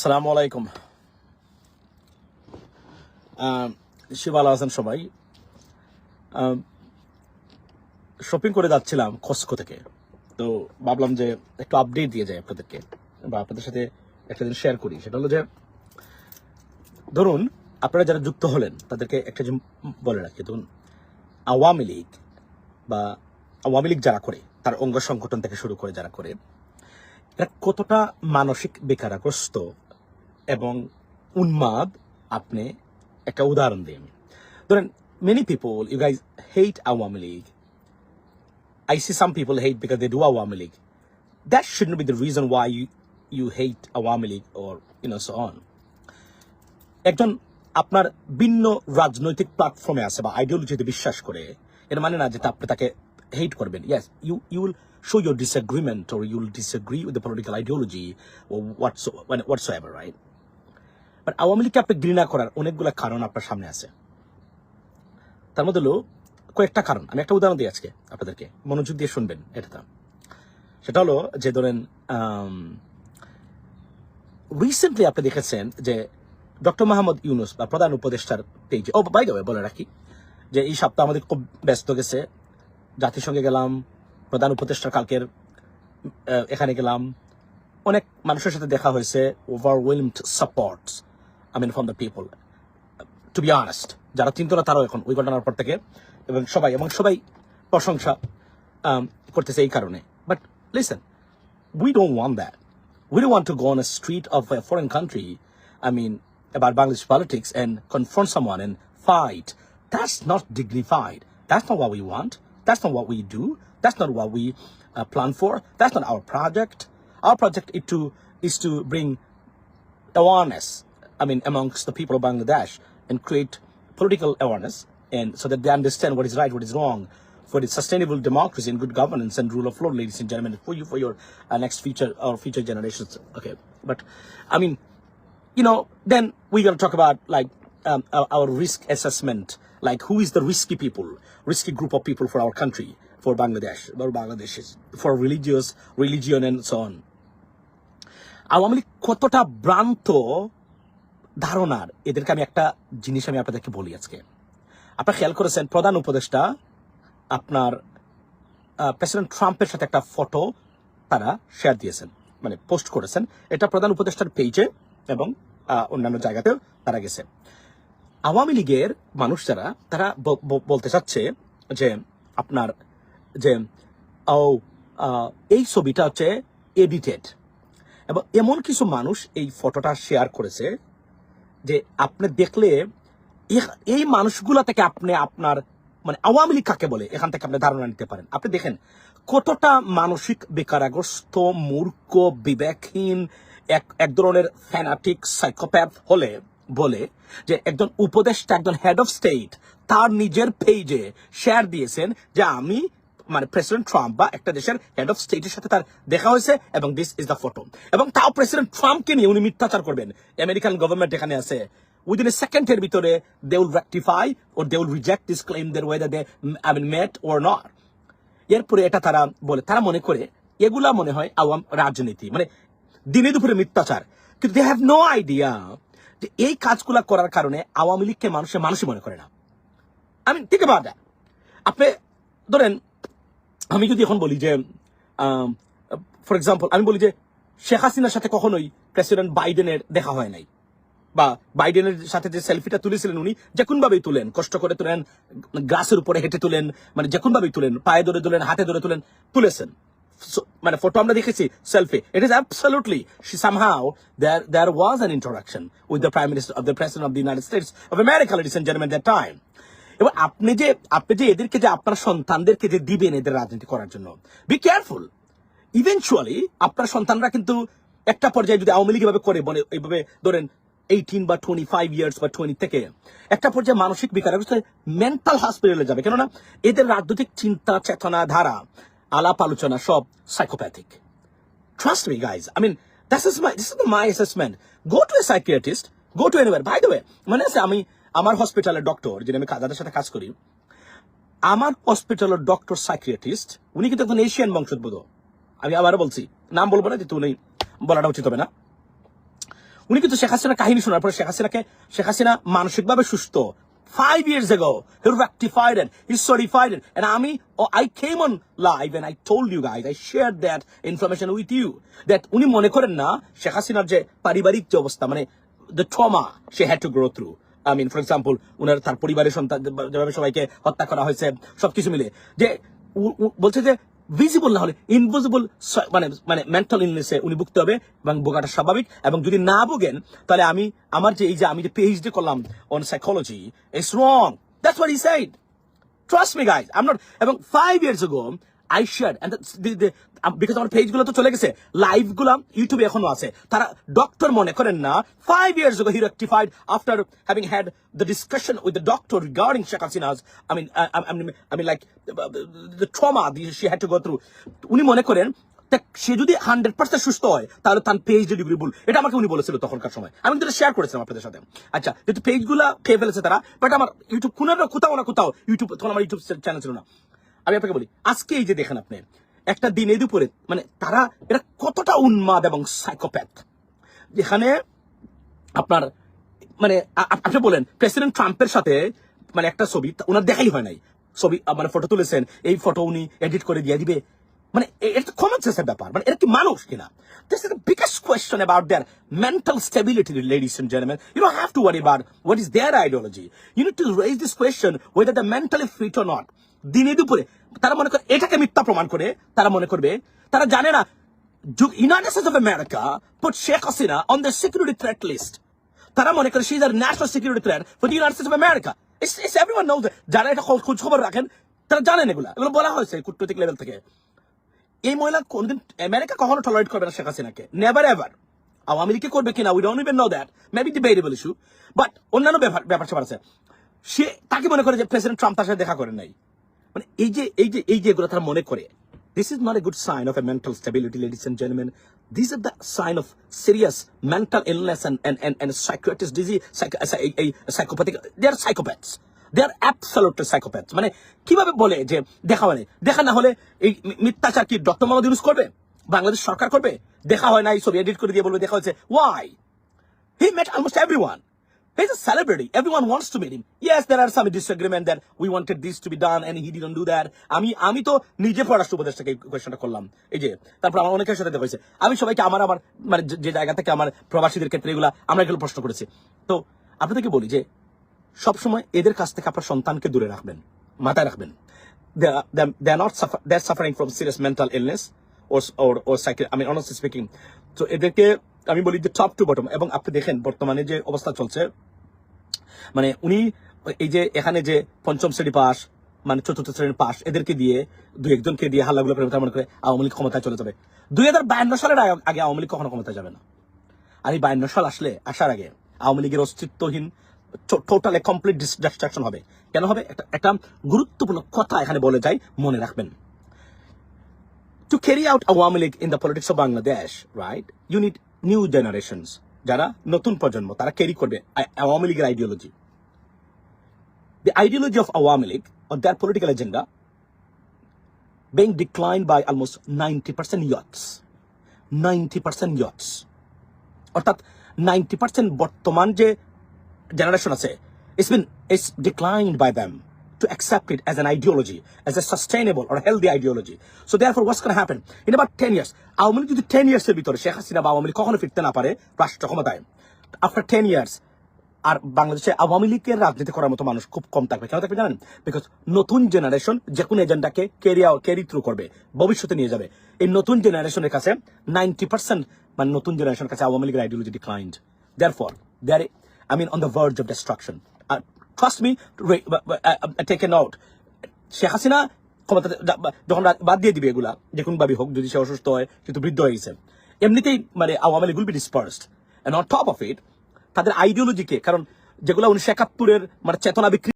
আসসালামু আলাইকুম। ভালো আছেন সবাই। শপিং করে যাচ্ছিলাম কস্কো থেকে। তো ভাবলাম যে একটু আপডেট দিয়ে যায় আপনাদেরকে বা আপনাদের সাথে একটা দিন শেয়ার করি। সেটা হলো যে, ধরুন আপনারা যারা যুক্ত হলেন, তাদেরকে একটা জিনিস বলে রাখি। ধরুন আওয়ামী লীগ বা আওয়ামী লীগ যারা করে, তার অঙ্গ সংগঠন থেকে শুরু করে যারা করে, এরা কতটা মানসিক বেকারগ্রস্ত এবং উন্মাদ আপনি একটা উদাহরণ দিন ধরেন many people you guys hate Awami League see some people hate because they do Awami League. That shouldn't be the reason why you, you hate Awami League or, you know, so on. একজন আপনার ভিন্ন রাজনৈতিক প্ল্যাটফর্মে আছে বা আইডিওলজিতে বিশ্বাস করে এর মানে না যে আপনি তাকে হেট করবেন yes you you will show your disagreement or you will disagree with the political ideology what's whatsoever right but Awami লীগকে আপনি ঘৃণা করার অনেকগুলো কারণ আপনার সামনে আছে। তার মধ্যে হলো কয়েকটা কারণ। আমি একটা উদাহরণ দিই আজকে আপনাদেরকে। মনোযোগ দিয়ে শুনবেন, এটা সেটা হলো যে ধরেন রিসেন্টলি আপনি দেখেছেন যে ডক্টর মাহমুদ ইউনুস বা প্রধান উপদেষ্টার পেজে ও বাই দেবে বলে রাখি যে এই সপ্তাহ আমাদের খুব ব্যস্ত গেছে। জাতিসংঘে গেলাম, প্রধান উপদেষ্টার কালকের এখানে গেলাম। অনেক মানুষের সাথে দেখা হয়েছে overwhelmed support I mean from the people to be honest যারা চিন্ত না তারাও এখন ওই ঘটনার পর থেকে এবং সবাই এবং সবাই প্রশংসা um, করতেছে এই কারণে but listen we don't want that. We don't want to go on a street of a foreign country, I mean, about Bangladesh politics and confront someone and fight. That's not dignified. That's not what we want. That's not what we do. That's not what we uh, plan for. That's not our project. Our project is to is to bring awareness, I mean, amongst the people of Bangladesh and create political awareness and so that they understand what is right, what is wrong, for the sustainable democracy and good governance and rule of law, ladies and gentlemen, for you, for your uh, next future or future generations. Okay. But, I mean, you know, then we're going to talk about like um, our, our risk assessment, like who is the risky people, risky group of people for our country, for Bangladesh, for Bangladesh, for religious, religion and so on. Awami League কতটা ভ্রান্ত ধারণার, এদেরকে আমি একটা জিনিস আমি আপনাদেরকে বলি আজকে। আপনারা খেয়াল করেছেন, প্রধান উপদেষ্টা আপনার প্রেসিডেন্ট ট্রাম্পের সাথে একটা ফটো তারা শেয়ার দিয়েছেন মানে পোস্ট করেছেন। এটা প্রধান উপদেষ্টার পেজে এবং অন্যান্য জায়গাতেও তারা গেছে। আওয়ামী লীগের মানুষ যারা, তারা বলতে চাচ্ছে যে আপনার, যে, ও এই ছবিটা হচ্ছে এডিটেড এবং এমন কিছু মানুষ এই ফটোটা শেয়ার করেছে যে আপনি দেখলে এই মানুষগুলা থেকে আপনি আপনার মানে আওয়ামী লীগ কাকে বলে? এখান থেকে আপনি ধারণা নিতে পারেন। আপনি দেখেন, কতটা মানসিক বেকারাগ্রস্ত, মূর্খ, বিবেকহীন, এক এক ধরনের ফ্যানাটিক সাইকোপ্যাথ হলে বলে যে একজন উপদেষ্টা, একজন হেড অফ স্টেট তার নিজের পেজে শেয়ার দিয়েছেন যে আমি মানে প্রেসিডেন্ট ট্রাম্প বা একটা দেশের হেড অফ স্টেটের সাথে তার দেখা হয়েছে এবং দিস ইজ দ্য ফটো এবং তাও প্রেসিডেন্ট ট্রাম্পকে নিয়ে উনি মিথ্যাচার করবেন। আমেরিকান গভর্নমেন্ট এখানে আছে। উইদিন এ সেকেন্ডের ভিতরে they will rectify or they will reject this claim there whether they I mean met or not এরপরে এটা তারা বলে, তারা মনে করে এগুলা মনে হয় আওয়াম রাজনীতি। মানে দিনে দুপুরে মিথ্যাচার। কিন্তু দে হ্যাভ নো আইডিয়া যে এই কাজগুলা করার কারণে আওয়ামী লীগকে মানুষের মানুষই মনে করে না। আমি ঠিক আছে আপনি ধরেন আমি যদি এখন বলি যে ফর এক্সাম্পল আমি বলি যে শেখ হাসিনার সাথে কখনোই প্রেসিডেন্ট বাইডেনের দেখা হয় নাই। বা বাইডেনের সাথে যে সেলফিটা তুলেছিলেন উনি, যে কোন ভাবেই তুলেন, কষ্ট করে তুলেন গ্রাসের উপরে হেঁটে তুলেন মানে যে কোন ভাবেই তুলেন, পায়ে ধরে তুলেন, হাতে ধরে তুলেন, তুলেছেন। মানে ফটো আমরা দেখেছি selfie it is absolutely somehow there there was an interaction with the prime minister of the president of the United States of America ladies and gentleman that time এবার আপনি যে আপনি যে এদেরকে যে আপনার সন্তানদেরকে যে দিবেন এদের রাজনীতি করার জন্য বি কেয়ারফুল ইভেনচুয়ালি আপনার সন্তানরা কিন্তু একটা পর্যায়ে যদি আওয়ামী লীগ এভাবে করে বলে এইভাবে ধরেন এইটিন বা টোয়েন্টি ফাইভ ইয়ার্স বা টোয়েন্টি থেকে একটা পর্যায়ে মানসিক বিকার মেন্টাল হসপিটালে যাবে কেননা এদের রাজনৈতিক চিন্তা চেতনা ধারা আলাপ আলোচনা সব psychopathic trust me, guys I mean, this is my this is my assessment. Go to a psychiatrist. Go to anywhere. By the way, মানে আছে আমি আমার হসপিটালের ডক্টর যিনি আমি যাদের সাথে কাজ করি আমার হসপিটালের ডক্টর সাইকিয়াট্রিস্ট উনি কিন্তু একজন এশিয়ান বংশোদ্ভূত আমি আবারও বলছি নাম বলব না যেহেতু উনি বলাটা উচিত হবে না উনি কিন্তু শেখ হাসিনা কাহিনী শোনার পরে শেখ হাসিনাকে শেখ হাসিনা মানসিকভাবে সুস্থ Five years ago, he rectified it, he certified it. And Ami, oh, I came on live and I told you guys, I shared that information with উনি মনে করেন না শেখ হাসিনার যে পারিবারিক যে অবস্থা মানে the trauma she had to go through. I mean, for example, উনার তার পরিবারের সন্তান যেভাবে সবাইকে হত্যা করা হয়েছে সবকিছু মিলে। যে বলছে যে ভিজিবল না হলে ইনভিজিবল মানে মানে মেন্টাল ইলনেসে উনি ভুগতে হবে এবং বোকাটা স্বাভাবিক এবং যদি না ভোগেন তাহলে আমি আমার যে এই যে আমি যে পিএইচডি করলাম on psychology it's wrong that's what he said trust me guys I not এবং five years ago I share because আমার পেজগুলো তো চলে গেছে লাইভগুলো ইউটিউবে এখনও আছে। তারা ডক্টর মনে করেন না five years ago he rectified after having had the discussion with the doctor regarding Sheikh Hasina's I mean I, I, mean I mean like the, the trauma she had to উনি মনে করেন সে যদি hundred percent সুস্থ হয় তাহলে তার পেজডি degree ভুল এটা আমাকে উনি বলেছিল তখনকার সময়। আমি কিন্তু শেয়ার করেছিলাম আপনাদের সাথে। আচ্ছা যেহেতু পেজগুলো খেয়ে ফেলেছে তারা বাট আমার ইউটিউব কোনো কোথাও না কোথাও ইউটিউব তখন আমার ইউটিউব চ্যানেল ছিল না। আমি আপনাকে বলি, আজকে এই যে দেখেন আপনি, একটা দিনে দুপুরে মানে তারা এটা কতটা উন্মাদ এবং সাইকোপ্যাথ যেখানে আপনার মানে আপনি বলেন, প্রেসিডেন্ট ট্রাম্পের সাথে মানে একটা ছবি ওনার দেখাই হয় নাই। ছবি মানে ফটো তুলেছেন, এই ফটো উনি এডিট করে দিয়ে দিবে। মানে এটা কমন সেন্সের ব্যাপার মানে এটা কি মানুষ কিনা? This is the biggest question about their mental stability ladies and gentleman you don't have to worry about what is their ideology you need to raise this question whether the mentally fit or not দিনে দুপুরে। তারা মনে করে এটাকে মিথ্যা প্রমাণ করে তারা মনে করবে তারা জানে না United States of America put Sheikh Hasina on the security threat list. তারা মনে করে threat for the United States of America. It's, it's everyone knows যারা এটা খোঁজ খবর রাখেন তারা জানেন এগুলা। এগুলো বলা হয়েছে কূটনৈতিক লেভেল থেকে। এই মহিলা কোনদিন আমেরিকা কখনো টলারেট করবে না শেখ হাসিনাকে? নেভার এভার আওয়ামী লীগকে করবে কিনা we don't even know that maybe debatable issue but অন্যান্য ব্যাপার ব্যাপার স্যাপার আছে। সে তাকে মনে করে যে প্রেসিডেন্ট ট্রাম্প তার সাথে দেখা করেন নাই। মানে এই যে এই যে এই যে এগুলো তারা মনে করে this is not a good sign of a mental stability ladies and gentleman this is the sign of serious mental illness এই psychopathic they are psychopaths they are psychopaths মানে কীভাবে বলে যে দেখা হয় দেখা না হলে এই মিথ্যাচার কি ডক্টর ইউনুস করবে? বাংলাদেশ সরকার করবে? দেখা হয় না এই ছবি এডিট করে দিয়ে বলবে, দেখা হয়েছে। Why He met almost everyone. He's a celebrity. Everyone wants to meet him. Yes, there are some disagreement that we wanted this to be done and he didn't do that. আমি আমি তো নিজে পররাষ্ট্র উপদেষ্টাকে কোয়েশ্চনটা করলাম এই যে তারপর আমার অনেকের সাথে দেখা হয়েছে আমি সবাইকে আমার আমার মানে যে- জায়গা থেকে আমার প্রবাসীদের ক্ষেত্রে এগুলা আমরা এগুলো প্রশ্ন করেছি তো আপনাদেরকে বলি যে সবসময় এদের কাছ থেকে আপনার সন্তানকে দূরে রাখবেন মাথায় রাখবেন they are not they are suffering from serious mental illness or or or psyche আমি অনেস্টলি স্পিকিং তো এদেরকে আমি বলি যে টপ টু বটম এবং আপনি দেখেন বর্তমানে যে অবস্থা চলছে মানে উনি এই যে এখানে যে পঞ্চম শ্রেণি পাস মানে চতুর্থ শ্রেণির পাস এদেরকে দিয়ে দুই একজনকে দিয়ে হাল্লাগুলো করে মনে করে আওয়ামী লীগ ক্ষমতায় চলে যাবে। দুই হাজার বায়ান্ন সালের আগে- আওয়ামী লীগ কখনো ক্ষমতায় যাবে না। আর এই বায়ান্ন সাল আসলে আসার আগে আওয়ামী লীগের অস্তিত্বহীন টোটাল কমপ্লিট ডিস্ট্রাকশন হবে। কেন হবে? একটা গুরুত্বপূর্ণ কথা এখানে বলে যাই মনে রাখবেন। To carry out Awami League in the politics of Bangladesh, right, you need new generations. যারা নতুন প্রজন্ম, তারা ক্যারি করবে আওয়ামী লীগের ideology the ideology of Awami League or their political agenda being declined by almost ninety percent youths ninety percent youths অর্থাৎ ninety percent বর্তমান যে generation আছে it's been it's declined by them to accept it as an ideology as a sustainable or healthy ideology. So therefore what's going to happen? In about 10 years Awami League যদি 10 years এর ভিতরে শেখ হাসিনা বা কখনো ফিরতে না পারে রাষ্ট্র ক্ষমতায় আফটার 10 years আর বাংলাদেশে আওয়ামী লীগের রাজনীতি করার মতো মানুষ খুব কম থাকবে। কেন থাকবে জানেন? বিকজ নতুন জেনারেশন যে কোনো এজেন্ডাকে ক্যারি ক্যারি থ্রু করবে ভবিষ্যতে নিয়ে যাবে। এই নতুন জেনারেশনের কাছে নাইনটি পার্সেন্ট মানে নতুন জেনারেশনের কাছে আওয়ামী লীগের ideology declined therefore there I mean on the verge of destruction. uh, uh, take a note. Sheikh Hasina ক্ষমতা যখন বাদ দিয়ে দিবে এগুলা যে কোন ভাবে হোক যদি সে অসুস্থ হয় কিন্তু বৃদ্ধ হয়ে গেছে এমনিতেই মানে Awami League will be dispersed and on top of it তাদের আইডিওলজিকে কারণ যেগুলো উনিশশো একাত্তরের মানে চেতনা বিক্রি